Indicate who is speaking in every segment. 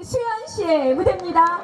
Speaker 1: 수현 씨의 무대입니다.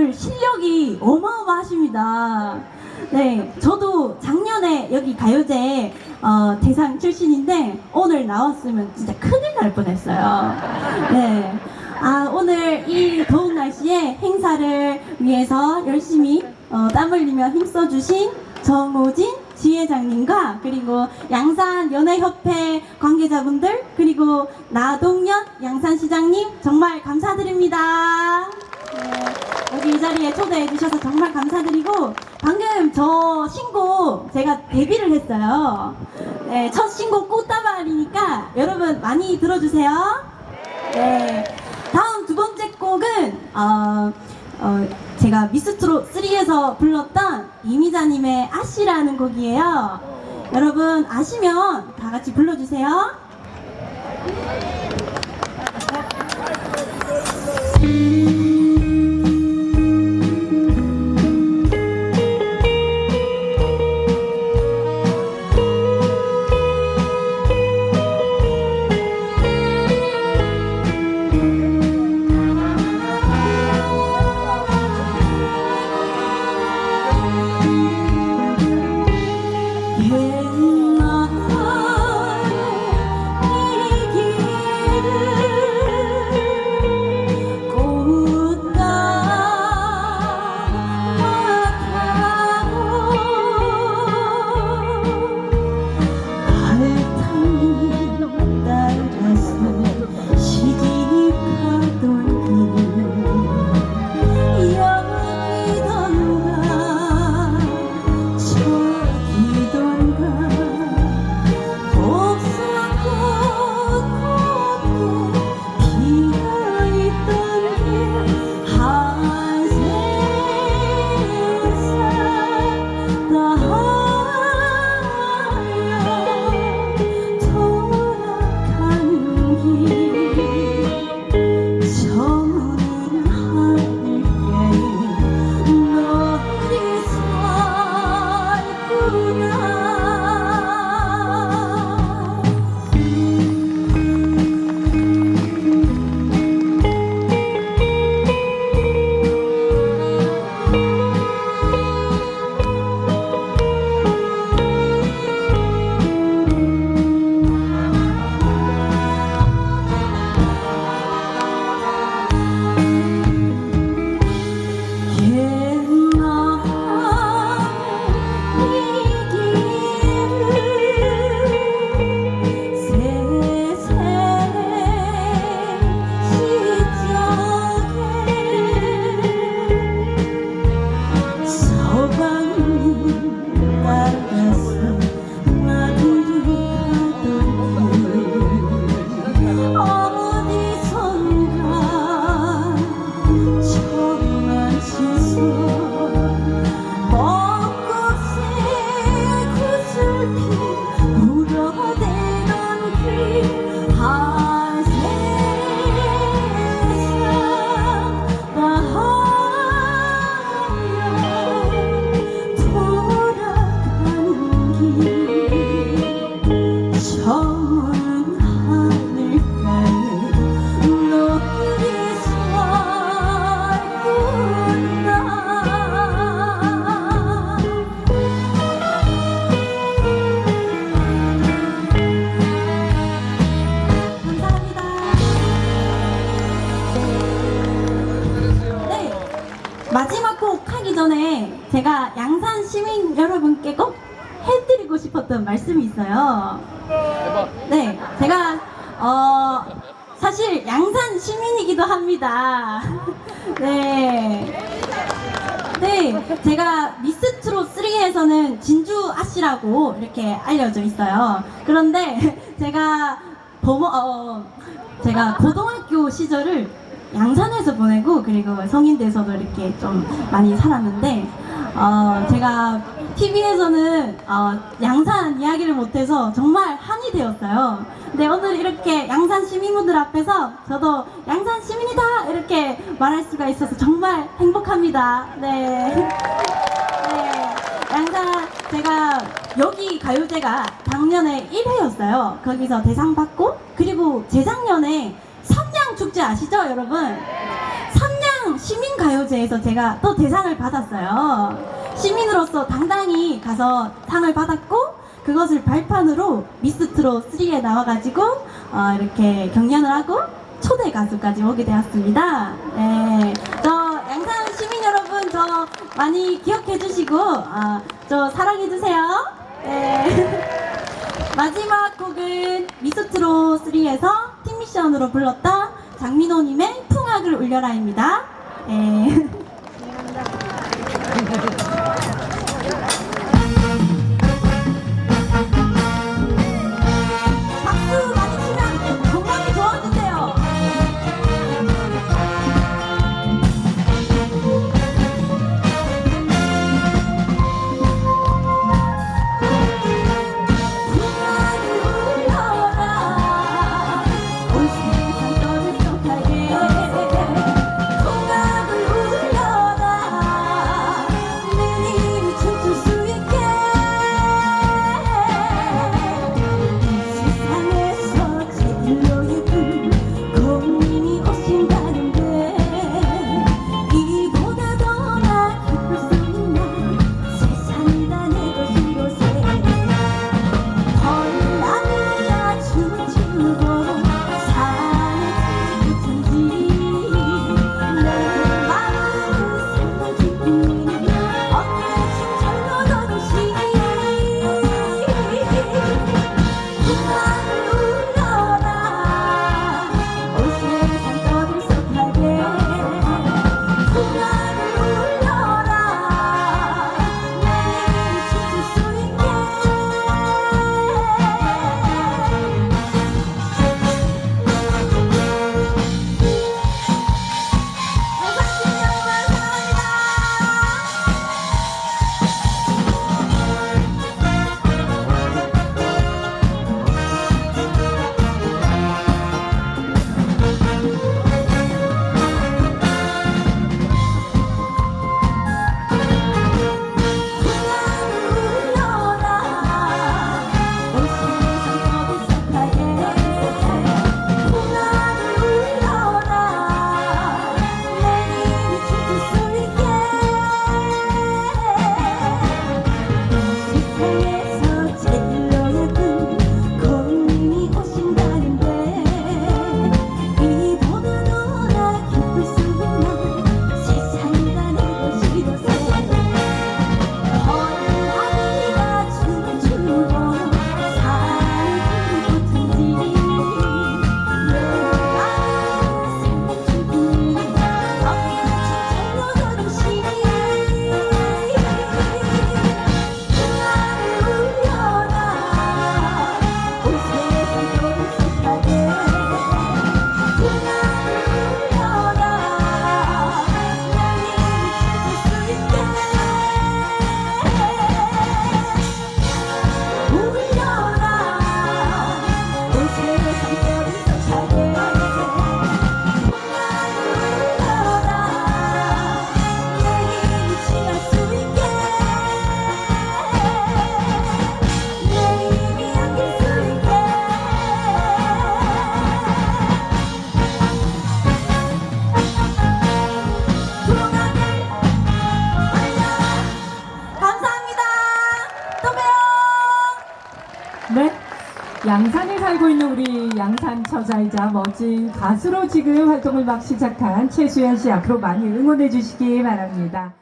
Speaker 2: 참가자분들 실력이 어마어마하십니다 네 저도 작년에 여기 가요제 어, 대상 출신인데 오늘 나왔으면 진짜 큰일 날 뻔했어요 네. 아, 오늘 이 더운 날씨에 행사를 위해서 열심히 어, 땀 흘리며 힘써주신 정호진 지회장님과 그리고 양산 연예협회 관계자분들 그리고 나동현 양산시장님 정말 감사드립니다. 네, 이 자리에 초대해 주셔서 정말 감사드리고 방금 저 신곡 제가 데뷔를 했어요. 네, 첫 신곡 꽃다발이니까 여러분 많이 들어주세요. 네. 다음 두 번째 곡은 어, 어, 제가 미스트로 3에서 불렀던 이미자님의 아씨라는 곡이에요. 여러분 아시면 다 같이 불러주세요. 마지막 곡 하기 전에 제가 양산 시민 여러분께 꼭 해드리고 싶었던 말씀이 있어요. 네, 제가 어, 사실 양산 시민이기도 합니다. 네. 네, 제가 미스트롯 3에서는 진주 아씨라고 이렇게 알려져 있어요. 그런데 제가 범어 제가 고등학교 시절을 양산에서 보내고 그리고 성인 돼서도 이렇게 좀 많이 살았는데 어, 제가 TV에서는 어, 양산 이야기를 못해서 정말 한이 되었어요. 근데 오늘 이렇게 양산 시민분들 앞에서 저도 양산 시민이다 이렇게 말할 수가 있어서 정말 행복합니다. 네. 네. 양산 제가 여기 가요제가 작년에 1회였어요. 거기서 대상 받고 그리고 재작년에 축제 아시죠, 여러분? 삼양 시민 가요제에서 제가 또 대상을 받았어요. 시민으로서 당당히 가서 상을 받았고 그것을 발판으로 미스트롯 3에 나와가지고 어, 이렇게 경연을 하고 초대 가수까지 오게 되었습니다. 네, 저 양산 시민 여러분 저 많이 기억해 주시고 아, 저 사랑해 주세요. 네. 마지막 곡은 미스트롯 3에서 팀 미션으로 불렀던 장민호님의 풍악을 울려라입니다.
Speaker 1: 네. 양산에 살고 있는 우리 양산 처자이자 멋진 가수로 지금 활동을 막 시작한 최수연 씨 앞으로 많이 응원해 주시기 바랍니다.